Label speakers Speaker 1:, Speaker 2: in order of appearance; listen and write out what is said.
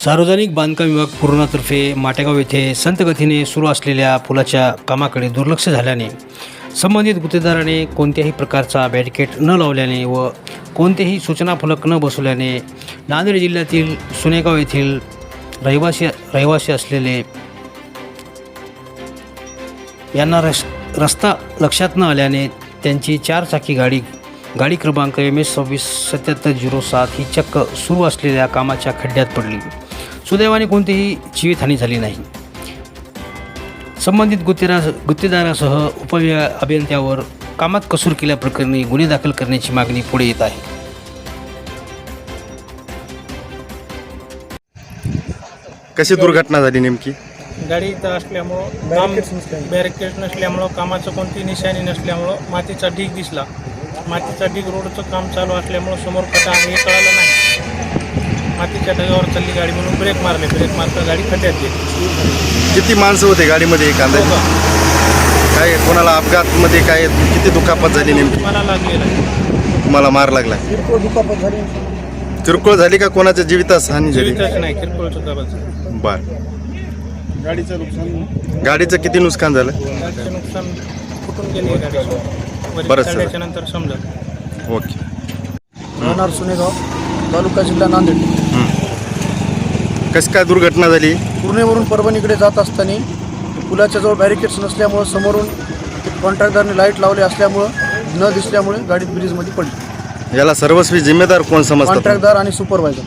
Speaker 1: सार्वजनिक बांधकाम विभाग पूर्णातर्फे माटेगाव येथे संतगतीने सुरू असलेल्या पुलाच्या कामाकडे दुर्लक्ष झाल्याने संबंधित गुत्तेदाराने कोणत्याही प्रकारचा बॅरिकेड न लावल्याने व कोणतेही सूचना फलक न बसवल्याने नांदेड जिल्ह्यातील सुनेगाव येथील रहिवासी रहिवासी असलेले यांना रस रस्ता लक्षात न आल्याने त्यांची चारचाकी गाडी गाडी क्रमांक एम एस सव्वीस सत्याहत्तर झिरो सात ही चक्क सुरू असलेल्या कामाच्या खड्ड्यात पडली. सुदैवाने कोणतीही जीवितहानी झाली नाही. संबंधित गुत्तेदार गुत्तेदारासह उपविभाग अभियंत्यावर कामात कसूर केल्याप्रकरणी गुन्हे दाखल करण्याची मागणी पुढे येत आहे.
Speaker 2: कशी दुर्घटना झाली नेमकी?
Speaker 3: गाडी इथं असल्यामुळं काम बॅरिकेड नसल्यामुळं कामाचं कोणती निशाणी नसल्यामुळं मातीचा ढीग दिसला. मातीचा ढीग रोडचं काम चालू असल्यामुळं समोर आहे हे कळालं नाही. मातीच्या ढगावर चालली गाडी म्हणून ब्रेक मारले. ब्रेक मारता गाडी खड्ड्यात गेली.
Speaker 2: किती माणसं होते गाडीमध्ये एक अंदाजे. काय कोणाला अपघातमध्ये काय किती दुखापत झाली नेमकी?
Speaker 3: मला लागलेला.
Speaker 2: तुम्हाला मार लागला. किरकोळ झाली. का कोणाच्या जीवितास हानी झाली?
Speaker 3: जीवितच नाही किरकोळ सुद्धा
Speaker 2: बर. गाडीचं नुकसान. गाडीचं किती नुकसान झालं?
Speaker 3: गाडीचं नुकसान फुटून गेली आहे गाडी
Speaker 2: बरं.
Speaker 3: चढल्याच्या नंतर समजा.
Speaker 2: ओके.
Speaker 4: राहणार सुनेगाव. तालुका जिल्हा नांदेड.
Speaker 2: कशी काय दुर्घटना झाली?
Speaker 4: पूर्णेवरून परभणीकडे जात असताना पुलाच्या जवळ बॅरिकेड्स नसल्यामुळं समोरून कॉन्ट्रॅक्टरने लाइट लावले असल्यामुळं न दिसल्यामुळे गाडी ब्रिजमध्ये पडली.
Speaker 2: याला सर्वस्वी जिम्मेदार कोण समजतात
Speaker 4: कॉन्ट्रॅक्टदार आणि सुपरवायझर